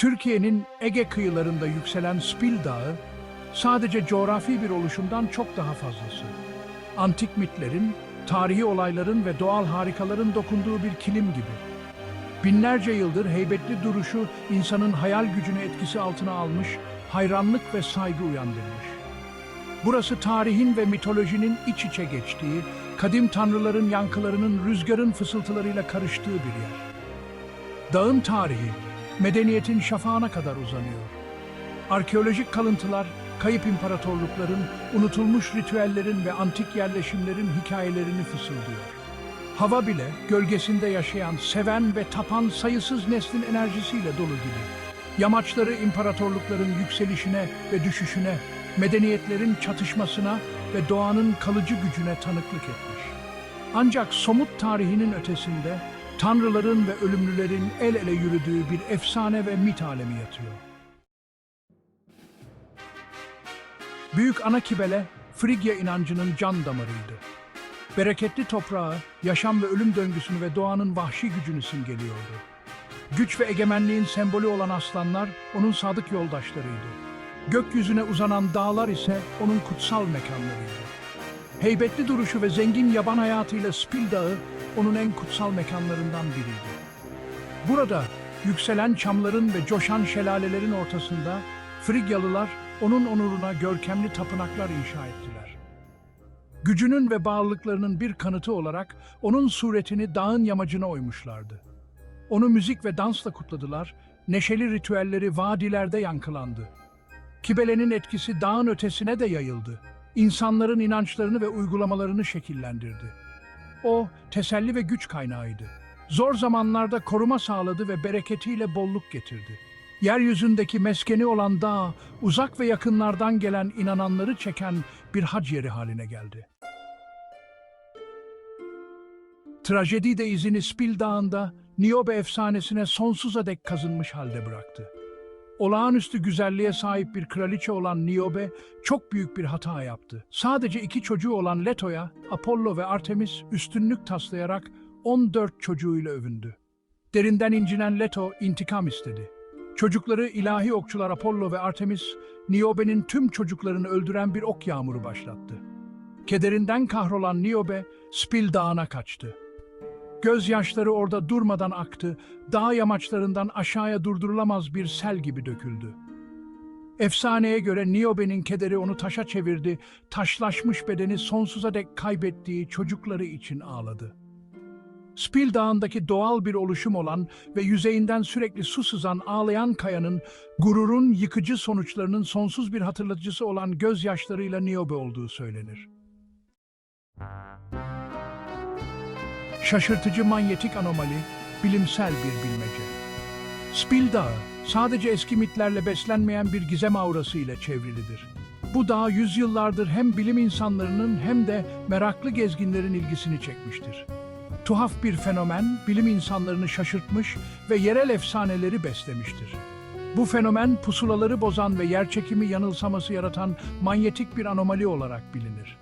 Türkiye'nin Ege kıyılarında yükselen Spil Dağı, sadece coğrafi bir oluşumdan çok daha fazlası. Antik mitlerin, tarihi olayların ve doğal harikaların dokunduğu bir kilim gibi. Binlerce yıldır heybetli duruşu insanın hayal gücünü etkisi altına almış, hayranlık ve saygı uyandırmış. Burası tarihin ve mitolojinin iç içe geçtiği, kadim tanrıların yankılarının rüzgarın fısıltılarıyla karıştığı bir yer. Dağın tarihi, medeniyetin şafağına kadar uzanıyor. Arkeolojik kalıntılar, kayıp imparatorlukların, unutulmuş ritüellerin ve antik yerleşimlerin hikayelerini fısıldıyor. Hava bile gölgesinde yaşayan, seven ve tapan sayısız neslin enerjisiyle dolu gibi. Yamaçları imparatorlukların yükselişine ve düşüşüne, medeniyetlerin çatışmasına ve doğanın kalıcı gücüne tanıklık etmiş. Ancak somut tarihinin ötesinde tanrıların ve ölümlülerin el ele yürüdüğü bir efsane ve mit alemi yatıyor. Büyük ana Kibele, Frigya inancının can damarıydı. Bereketli toprağı, yaşam ve ölüm döngüsünü ve doğanın vahşi gücünü simgeliyordu. Güç ve egemenliğin sembolü olan aslanlar onun sadık yoldaşlarıydı. Gökyüzüne uzanan dağlar ise onun kutsal mekanlarıydı. Heybetli duruşu ve zengin yaban hayatıyla Spil Dağı onun en kutsal mekanlarından biriydi. Burada yükselen çamların ve coşan şelalelerin ortasında Frigyalılar onun onuruna görkemli tapınaklar inşa ettiler. Gücünün ve bağlılıklarının bir kanıtı olarak onun suretini dağın yamacına oymuşlardı. Onu müzik ve dansla kutladılar, neşeli ritüelleri vadilerde yankılandı. Kibele'nin etkisi dağın ötesine de yayıldı. İnsanların inançlarını ve uygulamalarını şekillendirdi. O, teselli ve güç kaynağıydı. Zor zamanlarda koruma sağladı ve bereketiyle bolluk getirdi. Yeryüzündeki meskeni olan dağ, uzak ve yakınlardan gelen inananları çeken bir hac yeri haline geldi. Trajedi de izini Spil Dağı'nda Niobe efsanesine sonsuza dek kazınmış halde bıraktı. Olağanüstü güzelliğe sahip bir kraliçe olan Niobe çok büyük bir hata yaptı. Sadece iki çocuğu olan Leto'ya Apollo ve Artemis üstünlük taslayarak 14 çocuğuyla övündü. Derinden incinen Leto intikam istedi. Çocukları ilahi okçular Apollo ve Artemis, Niobe'nin tüm çocuklarını öldüren bir ok yağmuru başlattı. Kederinden kahrolan Niobe, Spil Dağı'na kaçtı. Gözyaşları orada durmadan aktı, dağ yamaçlarından aşağıya durdurulamaz bir sel gibi döküldü. Efsaneye göre Niobe'nin kederi onu taşa çevirdi, taşlaşmış bedeni sonsuza dek kaybettiği çocukları için ağladı. Spil Dağı'ndaki doğal bir oluşum olan ve yüzeyinden sürekli su sızan ağlayan kayanın, gururun yıkıcı sonuçlarının sonsuz bir hatırlatıcısı olan gözyaşlarıyla Niobe olduğu söylenir. Şaşırtıcı manyetik anomali, bilimsel bir bilmece. Spil Dağı, sadece eski mitlerle beslenmeyen bir gizem aurası ile çevrilidir. Bu dağ yüzyıllardır hem bilim insanlarının hem de meraklı gezginlerin ilgisini çekmiştir. Tuhaf bir fenomen, bilim insanlarını şaşırtmış ve yerel efsaneleri beslemiştir. Bu fenomen pusulaları bozan ve yerçekimi yanılsaması yaratan manyetik bir anomali olarak bilinir.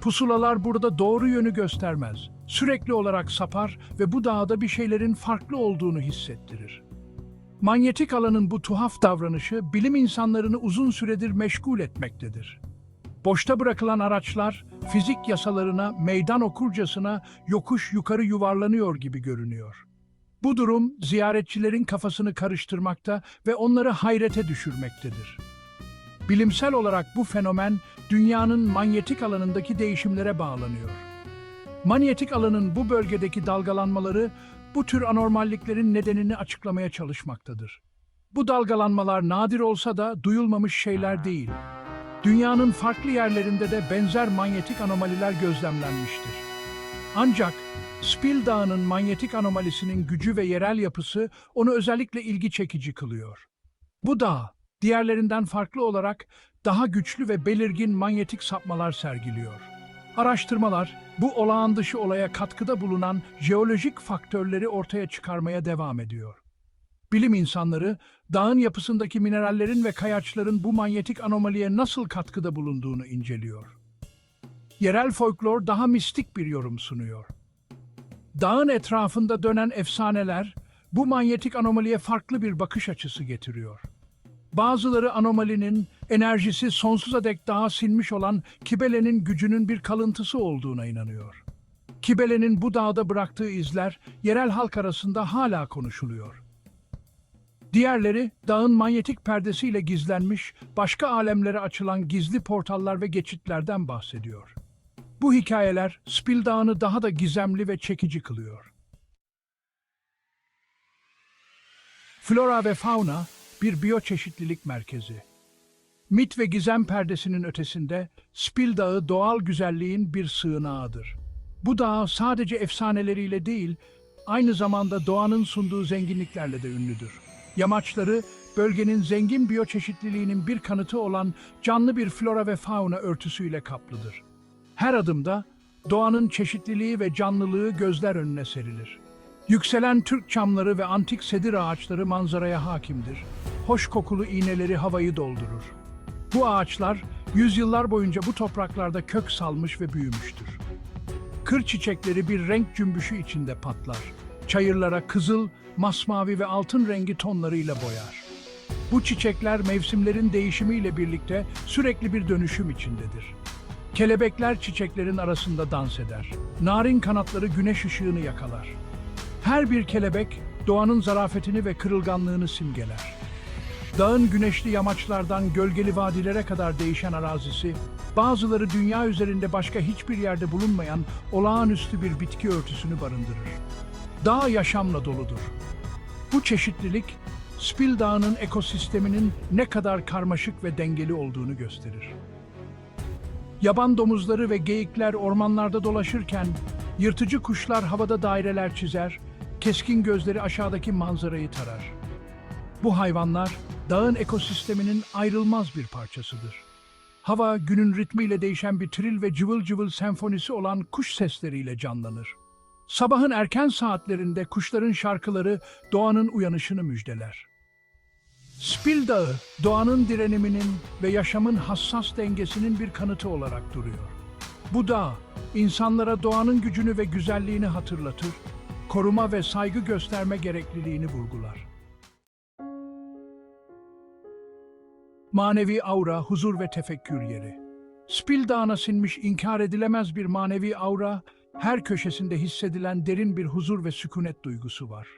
Pusulalar burada doğru yönü göstermez. Sürekli olarak sapar ve bu dağda bir şeylerin farklı olduğunu hissettirir. Manyetik alanın bu tuhaf davranışı bilim insanlarını uzun süredir meşgul etmektedir. Boşta bırakılan araçlar fizik yasalarına meydan okurcasına yokuş yukarı yuvarlanıyor gibi görünüyor. Bu durum ziyaretçilerin kafasını karıştırmakta ve onları hayrete düşürmektedir. Bilimsel olarak bu fenomen dünyanın manyetik alanındaki değişimlere bağlanıyor. Manyetik alanın bu bölgedeki dalgalanmaları bu tür anormalliklerin nedenini açıklamaya çalışmaktadır. Bu dalgalanmalar nadir olsa da duyulmamış şeyler değil. Dünyanın farklı yerlerinde de benzer manyetik anomaliler gözlemlenmiştir. Ancak Spil Dağı'nın manyetik anomalisinin gücü ve yerel yapısı onu özellikle ilgi çekici kılıyor. Bu dağ, diğerlerinden farklı olarak daha güçlü ve belirgin manyetik sapmalar sergiliyor. Araştırmalar, bu olağan dışı olaya katkıda bulunan jeolojik faktörleri ortaya çıkarmaya devam ediyor. Bilim insanları, dağın yapısındaki minerallerin ve kayaçların bu manyetik anomaliye nasıl katkıda bulunduğunu inceliyor. Yerel folklor daha mistik bir yorum sunuyor. Dağın etrafında dönen efsaneler, bu manyetik anomaliye farklı bir bakış açısı getiriyor. Bazıları anomalinin enerjisi sonsuza dek daha sinmiş olan Kibele'nin gücünün bir kalıntısı olduğuna inanıyor. Kibele'nin bu dağda bıraktığı izler yerel halk arasında hala konuşuluyor. Diğerleri dağın manyetik perdesiyle gizlenmiş, başka alemlere açılan gizli portallar ve geçitlerden bahsediyor. Bu hikayeler Spil Dağı'nı daha da gizemli ve çekici kılıyor. Flora ve fauna bir biyoçeşitlilik merkezi. Mit ve gizem perdesinin ötesinde Spil Dağı doğal güzelliğin bir sığınağıdır. Bu dağ sadece efsaneleriyle değil, aynı zamanda doğanın sunduğu zenginliklerle de ünlüdür. Yamaçları, bölgenin zengin biyoçeşitliliğinin bir kanıtı olan canlı bir flora ve fauna örtüsüyle kaplıdır. Her adımda doğanın çeşitliliği ve canlılığı gözler önüne serilir. Yükselen Türk çamları ve antik sedir ağaçları manzaraya hakimdir. Hoş kokulu iğneleri havayı doldurur. Bu ağaçlar yüzyıllar boyunca bu topraklarda kök salmış ve büyümüştür. Kır çiçekleri bir renk cümbüşü içinde patlar. Çayırlara kızıl, masmavi ve altın rengi tonlarıyla boyar. Bu çiçekler mevsimlerin değişimiyle birlikte sürekli bir dönüşüm içindedir. Kelebekler çiçeklerin arasında dans eder. Narin kanatları güneş ışığını yakalar. Her bir kelebek doğanın zarafetini ve kırılganlığını simgeler. Dağın güneşli yamaçlardan gölgeli vadilere kadar değişen arazisi, bazıları dünya üzerinde başka hiçbir yerde bulunmayan olağanüstü bir bitki örtüsünü barındırır. Dağ yaşamla doludur. Bu çeşitlilik, Spil Dağı'nın ekosisteminin ne kadar karmaşık ve dengeli olduğunu gösterir. Yaban domuzları ve geyikler ormanlarda dolaşırken, yırtıcı kuşlar havada daireler çizer, keskin gözleri aşağıdaki manzarayı tarar. Bu hayvanlar dağın ekosisteminin ayrılmaz bir parçasıdır. Hava günün ritmiyle değişen bir tril ve cıvıl cıvıl senfonisi olan kuş sesleriyle canlanır. Sabahın erken saatlerinde kuşların şarkıları doğanın uyanışını müjdeler. Spil Dağı, doğanın direniminin ve yaşamın hassas dengesinin bir kanıtı olarak duruyor. Bu dağ, insanlara doğanın gücünü ve güzelliğini hatırlatır, koruma ve saygı gösterme gerekliliğini vurgular. Manevi aura, huzur ve tefekkür yeri. Spil Dağı'na sinmiş inkar edilemez bir manevi aura, her köşesinde hissedilen derin bir huzur ve sükunet duygusu var.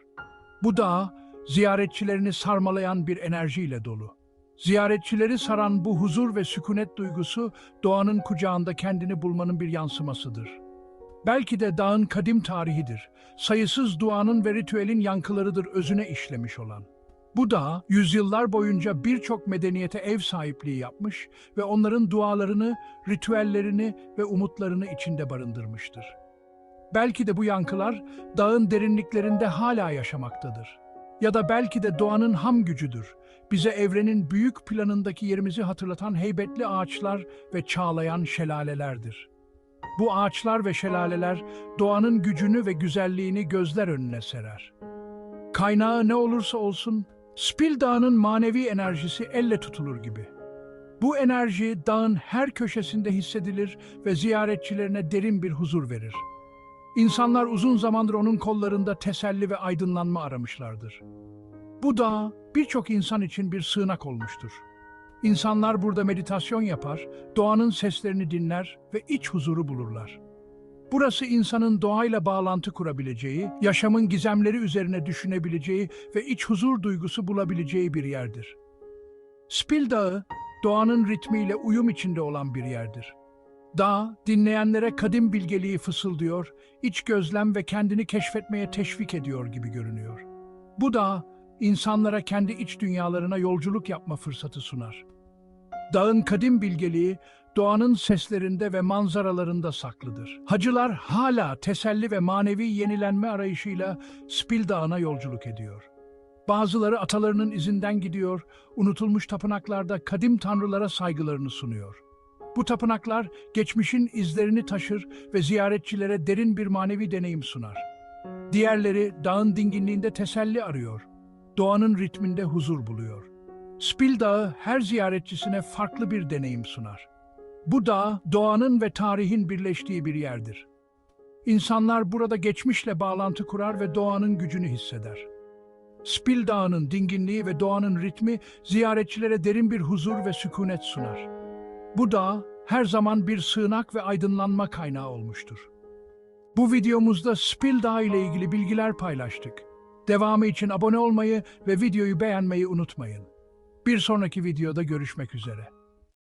Bu dağ, ziyaretçilerini sarmalayan bir enerjiyle dolu. Ziyaretçileri saran bu huzur ve sükunet duygusu, doğanın kucağında kendini bulmanın bir yansımasıdır. Belki de dağın kadim tarihidir. Sayısız duanın ve ritüelin yankılarıdır özüne işlemiş olan. Bu dağ, yüzyıllar boyunca birçok medeniyete ev sahipliği yapmış ve onların dualarını, ritüellerini ve umutlarını içinde barındırmıştır. Belki de bu yankılar dağın derinliklerinde hala yaşamaktadır. Ya da belki de doğanın ham gücüdür. Bize evrenin büyük planındaki yerimizi hatırlatan heybetli ağaçlar ve çağlayan şelalelerdir. Bu ağaçlar ve şelaleler doğanın gücünü ve güzelliğini gözler önüne serer. Kaynağı ne olursa olsun, Spil Dağı'nın manevi enerjisi elle tutulur gibi. Bu enerji dağın her köşesinde hissedilir ve ziyaretçilerine derin bir huzur verir. İnsanlar uzun zamandır onun kollarında teselli ve aydınlanma aramışlardır. Bu dağ birçok insan için bir sığınak olmuştur. İnsanlar burada meditasyon yapar, doğanın seslerini dinler ve iç huzuru bulurlar. Burası insanın doğayla bağlantı kurabileceği, yaşamın gizemleri üzerine düşünebileceği ve iç huzur duygusu bulabileceği bir yerdir. Spil Dağı, doğanın ritmiyle uyum içinde olan bir yerdir. Dağ, dinleyenlere kadim bilgeliği fısıldıyor, iç gözlem ve kendini keşfetmeye teşvik ediyor gibi görünüyor. Bu dağ, insanlara kendi iç dünyalarına yolculuk yapma fırsatı sunar. Dağın kadim bilgeliği, doğanın seslerinde ve manzaralarında saklıdır. Hacılar hala teselli ve manevi yenilenme arayışıyla Spil Dağı'na yolculuk ediyor. Bazıları atalarının izinden gidiyor, unutulmuş tapınaklarda kadim tanrılara saygılarını sunuyor. Bu tapınaklar geçmişin izlerini taşır ve ziyaretçilere derin bir manevi deneyim sunar. Diğerleri dağın dinginliğinde teselli arıyor, doğanın ritminde huzur buluyor. Spil Dağı her ziyaretçisine farklı bir deneyim sunar. Bu dağ doğanın ve tarihin birleştiği bir yerdir. İnsanlar burada geçmişle bağlantı kurar ve doğanın gücünü hisseder. Spil Dağı'nın dinginliği ve doğanın ritmi ziyaretçilere derin bir huzur ve sükunet sunar. Bu dağ her zaman bir sığınak ve aydınlanma kaynağı olmuştur. Bu videomuzda Spil Dağı ile ilgili bilgiler paylaştık. Devamı için abone olmayı ve videoyu beğenmeyi unutmayın. Bir sonraki videoda görüşmek üzere.